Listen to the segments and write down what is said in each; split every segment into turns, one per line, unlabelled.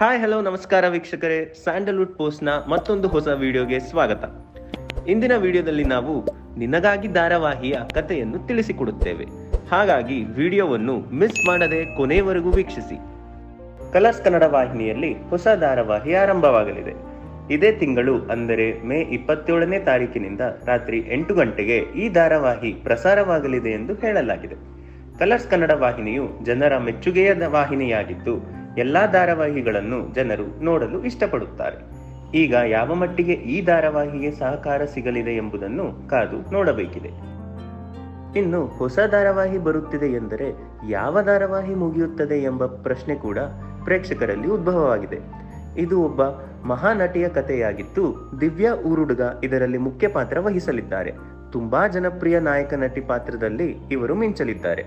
Hi hello ನಮಸ್ಕಾರ ವೀಕ್ಷಕರೇ. Sandalwood ಪೋಸ್ಟ್ನ ಮತ್ತೊಂದು ಹೊಸ ವಿಡಿಯೋಗೆ ಸ್ವಾಗತ. ಇಂದಿನ ವಿಡಿಯೋದಲ್ಲಿ ನಾವು ನಿನಗಾಗಿ ಧಾರಾವಾಹಿಯ ಕಥೆಯನ್ನು ತಿಳಿಸಿಕೊಡುತ್ತೇವೆ. ಹಾಗಾಗಿ ವಿಡಿಯೋವನ್ನು ಮಿಸ್ ಮಾಡದೆ ಕೊನೆಯವರೆಗೂ ವೀಕ್ಷಿಸಿ. ಕಲರ್ಸ್ ಕನ್ನಡ ವಾಹಿನಿಯಲ್ಲಿ ಹೊಸ ಧಾರಾವಾಹಿ ಆರಂಭವಾಗಲಿದೆ. ಇದೇ ತಿಂಗಳು, ಅಂದರೆ ಮೇ ಇಪ್ಪತ್ತೇಳನೇ ತಾರೀಕಿನಿಂದ ರಾತ್ರಿ ಎಂಟು ಗಂಟೆಗೆ ಈ ಧಾರಾವಾಹಿ ಪ್ರಸಾರವಾಗಲಿದೆ ಎಂದು ಹೇಳಲಾಗಿದೆ. ಕಲರ್ಸ್ ಕನ್ನಡ ವಾಹಿನಿಯು ಜನರ ಮೆಚ್ಚುಗೆಯ ವಾಹಿನಿಯಾಗಿದ್ದು ಎಲ್ಲಾ ಧಾರಾವಾಹಿಗಳನ್ನು ಜನರು ನೋಡಲು ಇಷ್ಟಪಡುತ್ತಾರೆ. ಈಗ ಯಾವ ಮಟ್ಟಿಗೆ ಈ ಧಾರಾವಾಹಿಗೆ ಸಹಕಾರ ಸಿಗಲಿದೆ ಎಂಬುದನ್ನು ಕಾದು ನೋಡಬೇಕಿದೆ. ಇನ್ನು ಹೊಸ ಧಾರಾವಾಹಿ ಬರುತ್ತಿದೆ ಎಂದರೆ ಯಾವ ಧಾರಾವಾಹಿ ಮುಗಿಯುತ್ತದೆ ಎಂಬ ಪ್ರಶ್ನೆ ಕೂಡ ಪ್ರೇಕ್ಷಕರಲ್ಲಿ ಉದ್ಭವವಾಗಿದೆ. ಇದು ಒಬ್ಬ ಮಹಾನಟಿಯ ಕಥೆಯಾಗಿದ್ದು, ದಿವ್ಯಾ ಊರುಡುಗ ಇದರಲ್ಲಿ ಮುಖ್ಯ ಪಾತ್ರ ವಹಿಸಲಿದ್ದಾರೆ. ತುಂಬಾ ಜನಪ್ರಿಯ ನಾಯಕ ನಟಿ ಪಾತ್ರದಲ್ಲಿ ಇವರು ಮಿಂಚಲಿದ್ದಾರೆ.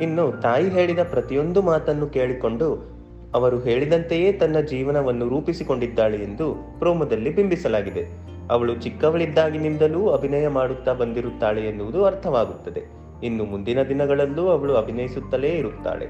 ಇನ್ನು ತಾಯಿ ಹೇಳಿದ ಪ್ರತಿಯೊಂದು ಮಾತನ್ನು ಕೇಳಿಕೊಂಡು ಅವರು ಹೇಳಿದಂತೆಯೇ ತನ್ನ ಜೀವನವನ್ನು ರೂಪಿಸಿಕೊಂಡಿದ್ದಾಳೆ ಎಂದು ಪ್ರೋಮದಲ್ಲಿ ಬಿಂಬಿಸಲಾಗಿದೆ. ಅವಳು ಚಿಕ್ಕವಳಿದ್ದಾಗಿನಿಂದಲೂ ಅಭಿನಯ ಮಾಡುತ್ತಾ ಬಂದಿರುತ್ತಾಳೆ ಎನ್ನುವುದು ಅರ್ಥವಾಗುತ್ತದೆ. ಇನ್ನು ಮುಂದಿನ ದಿನಗಳಲ್ಲೂ ಅವಳು ಅಭಿನಯಿಸುತ್ತಲೇ ಇರುತ್ತಾಳೆ.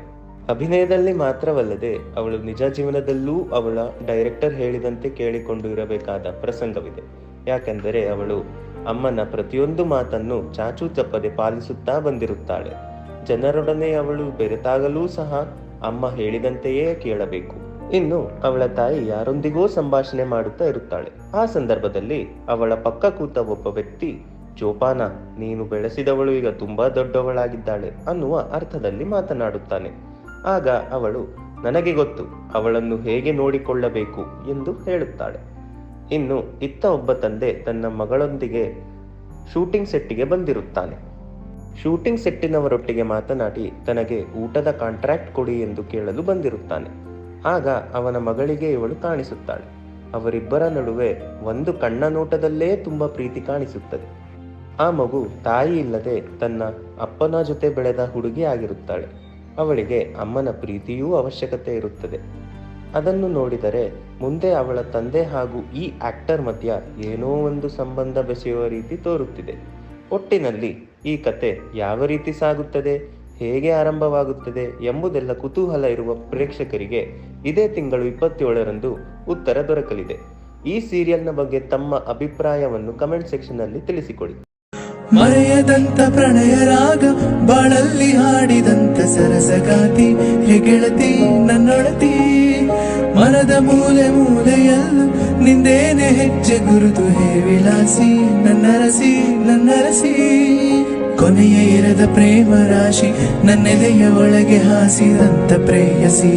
ಅಭಿನಯದಲ್ಲಿ ಮಾತ್ರವಲ್ಲದೆ ಅವಳು ನಿಜ ಜೀವನದಲ್ಲೂ ಅವಳ ಡೈರೆಕ್ಟರ್ ಹೇಳಿದಂತೆ ಕೇಳಿಕೊಂಡು ಇರಬೇಕಾದ ಪ್ರಸಂಗವಿದೆ. ಯಾಕೆಂದರೆ ಅವಳು ಅಮ್ಮನ ಪ್ರತಿಯೊಂದು ಮಾತನ್ನು ಚಾಚೂ ತಪ್ಪದೆ ಪಾಲಿಸುತ್ತಾ ಬಂದಿರುತ್ತಾಳೆ. ಜನರೊಡನೆ ಅವಳು ಬೆರೆತಾಗಲೂ ಸಹ ಅಮ್ಮ ಹೇಳಿದಂತೆಯೇ ಕೇಳಬೇಕು. ಇನ್ನು ಅವಳ ತಾಯಿ ಯಾರೊಂದಿಗೋ ಸಂಭಾಷಣೆ ಮಾಡುತ್ತಾ ಇರುತ್ತಾಳೆ. ಆ ಸಂದರ್ಭದಲ್ಲಿ ಅವಳ ಪಕ್ಕ ಕೂತ ಒಬ್ಬ ವ್ಯಕ್ತಿ, ಜೋಪಾನ, ನೀನು ಬೆಳೆಸಿದವಳು ಈಗ ತುಂಬಾ ದೊಡ್ಡವಳಾಗಿದ್ದಾಳೆ ಅನ್ನುವ ಅರ್ಥದಲ್ಲಿ ಮಾತನಾಡುತ್ತಾನೆ. ಆಗ ಅವಳು, ನನಗೆ ಗೊತ್ತು, ಅವಳನ್ನು ಹೇಗೆ ನೋಡಿಕೊಳ್ಳಬೇಕು ಎಂದು ಹೇಳುತ್ತಾಳೆ. ಇನ್ನು ಇತ್ತ ಒಬ್ಬ ತಂದೆ ತನ್ನ ಮಗಳೊಂದಿಗೆ ಶೂಟಿಂಗ್ ಸೆಟ್ಟಿಗೆ ಬಂದಿರುತ್ತಾನೆ. ಶೂಟಿಂಗ್ ಸೆಟ್ಟಿನವರೊಟ್ಟಿಗೆ ಮಾತನಾಡಿ, ತನಗೆ ಊಟದ ಕಾಂಟ್ರಾಕ್ಟ್ ಕೊಡಿ ಎಂದು ಕೇಳಲು ಬಂದಿರುತ್ತಾನೆ. ಆಗ ಅವನ ಮಗಳಿಗೆ ಇವಳು ಕಾಣಿಸುತ್ತಾಳೆ. ಅವರಿಬ್ಬರ ನಡುವೆ ಒಂದು ಕಣ್ಣ ನೋಟದಲ್ಲೇ ತುಂಬಾ ಪ್ರೀತಿ ಕಾಣಿಸುತ್ತದೆ. ಆ ಮಗು ತಾಯಿ ಇಲ್ಲದೆ ತನ್ನ ಅಪ್ಪನ ಜೊತೆ ಬೆಳೆದ ಹುಡುಗಿ ಆಗಿರುತ್ತಾಳೆ. ಅವಳಿಗೆ ಅಮ್ಮನ ಪ್ರೀತಿಯೂ ಅವಶ್ಯಕತೆ ಇರುತ್ತದೆ. ಅದನ್ನು ನೋಡಿದರೆ ಮುಂದೆ ಅವಳ ತಂದೆ ಹಾಗೂ ಈ ಆಕ್ಟರ್ ಮಧ್ಯ ಏನೋ ಒಂದು ಸಂಬಂಧ ಬೆಸೆಯುವ ರೀತಿ ತೋರುತ್ತಿದೆ. ಒಟ್ಟಿನಲ್ಲಿ ಈ ಕತೆ ಯಾವ ರೀತಿ ಸಾಗುತ್ತದೆ, ಹೇಗೆ ಆರಂಭವಾಗುತ್ತದೆ ಎಂಬುದೆಲ್ಲ ಕುತೂಹಲ ಇರುವ ಪ್ರೇಕ್ಷಕರಿಗೆ ಇದೇ ತಿಂಗಳು ಇಪ್ಪತ್ತೇಳರಂದು ಉತ್ತರ ದೊರಕಲಿದೆ. ಈ ಸೀರಿಯಲ್ನ ಬಗ್ಗೆ ತಮ್ಮ ಅಭಿಪ್ರಾಯವನ್ನು ಕಮೆಂಟ್ ಸೆಕ್ಷನ್ ಅಲ್ಲಿ ತಿಳಿಸಿಕೊಡಿ.
ಮರೆಯದಂತ ಪ್ರಣಯ ರಾಗ, ಬಾಳಲ್ಲಿ ಹಾಡಿದಂತ ಸರಸಗಾತಿ ಹೆಗೆಳತಿ ನನ್ನೊಳತಿ ಮನದ ಮೂಲೆ ಮೂಲೆಯಲ್ಲ ನಿಂದೇನೆ ಹೆಜ್ಜೆ ಗುರುತು, ಹೇ ವಿಲಾಸಿ, ನನ್ನರಸಿ ನನ್ನರಸಿ. ಕೊನೆಯ ಇರದ ಪ್ರೇಮ ರಾಶಿ ನನ್ನೆದೆಯ ಒಳಗೆ ಹಾಸಿದಂತ ಪ್ರೇಯಸಿ.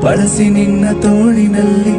ಬಳಸಿ ನಿನ್ನ ತೋಳಿನಲ್ಲಿ